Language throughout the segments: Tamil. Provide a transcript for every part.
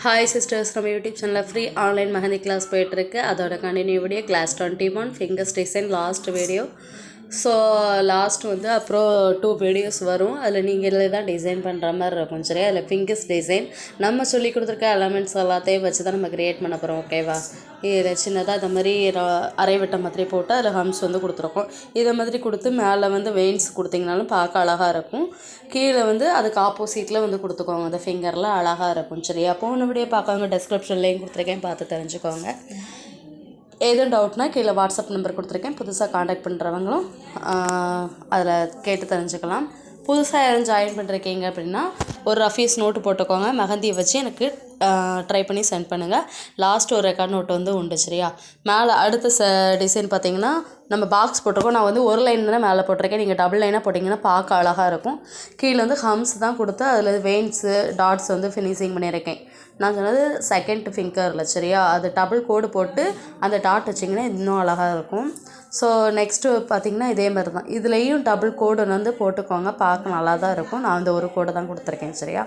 ஹாய் சிஸ்டர்ஸ் நம்ம யூடியூப் சேனலில் ஃப்ரீ ஆன்லைன் மெஹந்தி கிளாஸ் போயிட்டுருக்கு அதோட continue video class twenty one fingers design last video so last வந்து அப்புறம் டூ வீடியோஸ் வரும். அதில் நீங்களே தான் டிசைன் பண்ணுற மாதிரி இருக்கும் சரி அதில் ஃபிங்கர்ஸ் டிசைன் நம்ம சொல்லி கொடுத்துருக்க எலமெண்ட்ஸ் எல்லாத்தையும் வச்சு தான் நம்ம க்ரியேட் பண்ண போகிறோம் ஓகேவா இதை சின்னதாக இந்த மாதிரி ர- அரை விட்ட மாதிரி போட்டு அதில் ஹம்ஸ் வந்து கொடுத்துருக்கோம். இதை மாதிரி கொடுத்து மேலே வந்து வெயின்ஸ் கொடுத்தீங்கனாலும் பார்க்க அழகாக இருக்கும். கீழே வந்து அதுக்கு ஆப்போசிட்டில் வந்து கொடுத்துக்கோங்க அந்த ஃபிங்கரில் அழகாக இருக்கும் சரியா? போன வீடியோ பார்க்கவங்க டெஸ்கிரிப்ஷன்லேயும் கொடுத்துருக்கேன் பார்த்து தெரிஞ்சுக்கோங்க. ஏதும் டவுட்னா கீழே வாட்ஸ்அப் நம்பர் கொடுத்துருக்கேன். புதுசாக காண்டாக்ட் பண்ணுறவங்களும் அதில் கேட்டு தெரிஞ்சுக்கலாம். புதுசாக யாரும் ஜாயின் பண்ணிருக்கீங்க அப்படின்னா ஒரு ரஃபீஸ் நோட்டு போட்டுக்கோங்க. மெஹந்தியை வச்சு எனக்கு ட்ரை பண்ணி சென்ட் பண்ணுங்கள் லாஸ்ட் ஒரு ரெக்கார்ட் நோட்டு வந்து உண்டு சரியா? மேலே அடுத்த ச டிசைன் பார்த்தீங்கன்னா நம்ம பாக்ஸ் போட்டிருக்கோம். நான் வந்து ஒரு லைன் தானே மேலே போட்டிருக்கேன். நீங்கள் டபுள் லைனாக போட்டிங்கன்னா பார்க்க அழகாக இருக்கும். கீழே வந்து ஹம்ஸ் தான் கொடுத்து அதில் வெயின்ஸு டாட்ஸ் வந்து ஃபினிஷிங் பண்ணியிருக்கேன். நான் சொன்னது செகண்ட் ஃபிங்கரில் சரியா? அது டபுள் கோடு போட்டு அந்த டாட் வச்சிங்கன்னா இன்னும் அழகாக இருக்கும். ஸோ நெக்ஸ்ட்டு பார்த்தீங்கன்னா இதே மாதிரி தான் இதுலேயும் டபுள் கோடு வந்து போட்டுக்கோங்க. பார்க்க நல்லா தான் இருக்கும். நான் அந்த ஒரு கோடை தான் கொடுத்துருக்கேன் சரியா?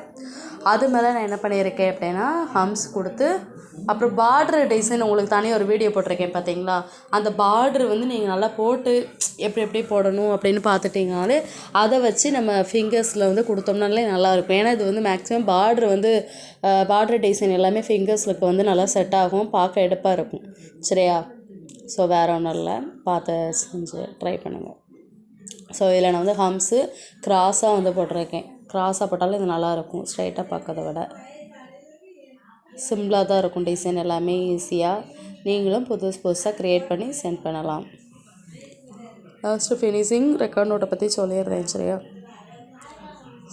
அது மேலே நான் என்ன பண்ணியிருக்கேன் அப்படின்னா ஹம்ஸ் கொடுத்து அப்புறம் பார்டர் டிசைன் உங்களுக்கு தனியாக ஒரு வீடியோ போட்டிருக்கேன் பார்த்தீங்களா அந்த பார்டர் வந்து நீங்கள் நல்லா போட்டு எப்படி எப்படி போடணும் அப்படின்னு பார்த்துட்டிங்கனாலே அதை வச்சு நம்ம ஃபிங்கர்ஸில் வந்து கொடுத்தோம்னாலே நல்லாயிருக்கும் ஏன்னா இது வந்து மேக்ஸிமம் பார்டர் வந்து பார்டர் டிசைன் எல்லாமே ஃபிங்கர்ஸ்லுக்கு வந்து நல்லா செட் ஆகும். பார்க்க எடுப்பாக இருக்கும் சரியா? ஸோ வேறு ஒன்றும் இல்லை. பார்த்து செஞ்சு ட்ரை பண்ணுங்கள் ஸோ இதில் நான் வந்து ஹம்ஸு கிராஸாக வந்து போட்டிருக்கேன். கிராஸாக போட்டாலும் இது நல்லாயிருக்கும் ஸ்ட்ரைட்டாக பார்க்கறத விட. சிம்பிளாக தான் இருக்கும் டிசைன் எல்லாமே ஈஸியாக நீங்களும் புதுசு புதுசாக க்ரியேட் பண்ணி சென்ட் பண்ணலாம். லாஸ்ட்டு ஃபினிஷிங் ரெக்கார்ட் நோட்டை பற்றி சொல்லிடுறேன் சரியா?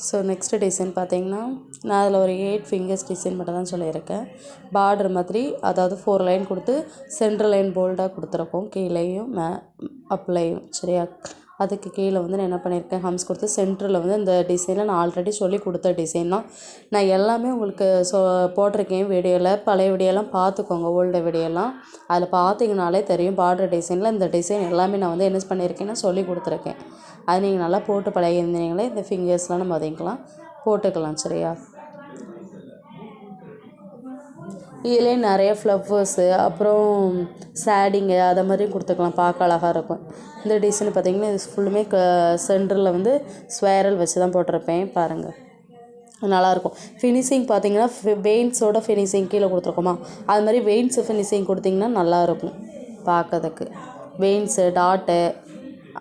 ஸோ நெக்ஸ்ட் டிசைன் பார்த்தீங்கன்னா நான் அதில் ஒரு எயிட் ஃபிங்கர்ஸ் டிசைன் மட்டும் தான் சொல்லியிருக்கேன். பார்டர் மாதிரி அதாவது ஃபோர் லைன் கொடுத்து சென்ட்ரல் லைன் போல்டாக கொடுத்துருக்கோம். கீழேயும் மே அப்லையும் சரியா? அதுக்கு கீழே வந்து நான் என்ன பண்ணியிருக்கேன் ஹம்ஸ் கொடுத்து சென்டரில் வந்து இந்த டிசைனில் நான் ஆல்ரெடி சொல்லி கொடுத்த டிசைன் தான். நான் எல்லாமே உங்களுக்கு சொ போட்டிருக்கேன் வீடியோவில் பழைய வீடியோலாம் பார்த்துக்கோங்க ஓல்டு வீடியோலாம். அதில் பார்த்தீங்கனாலே தெரியும் பார்டர் டிசைனில் இந்த டிசைன் எல்லாமே நான் வந்து என்ன பண்ணியிருக்கேன்னா சொல்லி கொடுத்துருக்கேன். அது நீங்கள் நல்லா போட்டு பழகியிருந்தீங்களே இந்த ஃபிங்கர்ஸ்லாம் நம்ம வதங்கிக்கலாம் போட்டுக்கலாம் சரியா? இதிலே நிறைய ஃப்ளவர்ஸு அப்புறம் சேடிங்கு அதை மாதிரியும் கொடுத்துக்கலாம் பார்க்க அழகாக இருக்கும். இந்த டிசைன் பார்த்திங்கன்னா இது ஃபுல்லுமே க சென்டரில் வந்து ஸ்வேரல் வச்சு தான் போட்டிருப்பேன் பாருங்கள் நல்லாயிருக்கும். ஃபினிஷிங் பார்த்தீங்கன்னா வெயின்ஸோட ஃபினிஷிங் கீழே கொடுத்துருக்கோமா? அது மாதிரி வெயின்ஸ் ஃபினிஷிங் கொடுத்தீங்கன்னா நல்லாயிருக்கும் பார்க்கறதுக்கு. வெயின்ஸு டாட்டு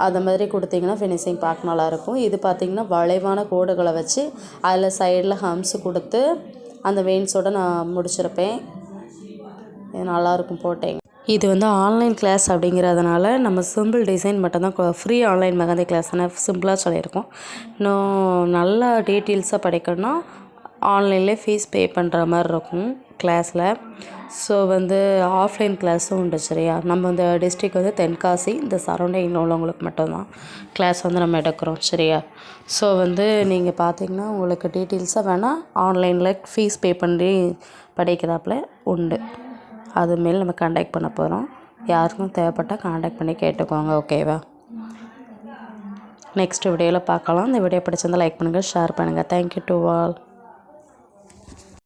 அந்த மாதிரி கொடுத்தீங்கன்னா ஃபினிஷிங் பார்க்க நல்லாயிருக்கும். இது பார்த்திங்கன்னா வளைவான கோடுகளை வச்சு அதில் சைடில் ஹம்ஸ் கொடுத்து அந்த வெயின்ஸோட நான் முடிச்சிருப்பேன். இது நல்லாயிருக்கும் போட்டேங்க இது வந்து ஆன்லைன் கிளாஸ் அப்படிங்கிறதுனால நம்ம சிம்பிள் டிசைன் மட்டும்தான் ஃப்ரீ ஆன்லைன் மெகந்தி கிளாஸ் சிம்பிளாக சொல்லியிருக்கோம். இன்னும் நல்லா டீட்டெயில்ஸாக படிக்கணும்னா ஆன்லைன்லேயே ஃபீஸ் பே பண்ணுற மாதிரி இருக்கும். கிளாஸில் ஸோ வந்து ஆஃப்லைன் கிளாஸும் உண்டு சரியா? நம்ம இந்த டிஸ்ட்ரிக் வந்து தென்காசி இந்த சரௌண்டிங்கில் உள்ளவங்களுக்கு மட்டும்தான். கிளாஸ் வந்து நம்ம எடுக்கிறோம் சரியா? ஸோ வந்து நீங்கள் பார்த்தீங்கன்னா உங்களுக்கு டீட்டெயில்ஸாக வேணால் ஆன்லைனில் ஃபீஸ் பே பண்ணி படிக்கிறாப்புல உண்டு. அது நம்ம கான்டாக்ட் பண்ண போகிறோம் யாருக்கும் தேவைப்பட்டால் கான்டாக்ட் பண்ணி கேட்டுக்கோங்க ஓகேவா நெக்ஸ்ட் வீடியோவில் பார்க்கலாம். இந்த வீடியோ பிடிச்சிருந்தால் லைக் பண்ணுங்கள் ஷேர் பண்ணுங்கள் தேங்க்யூ டு ஆல்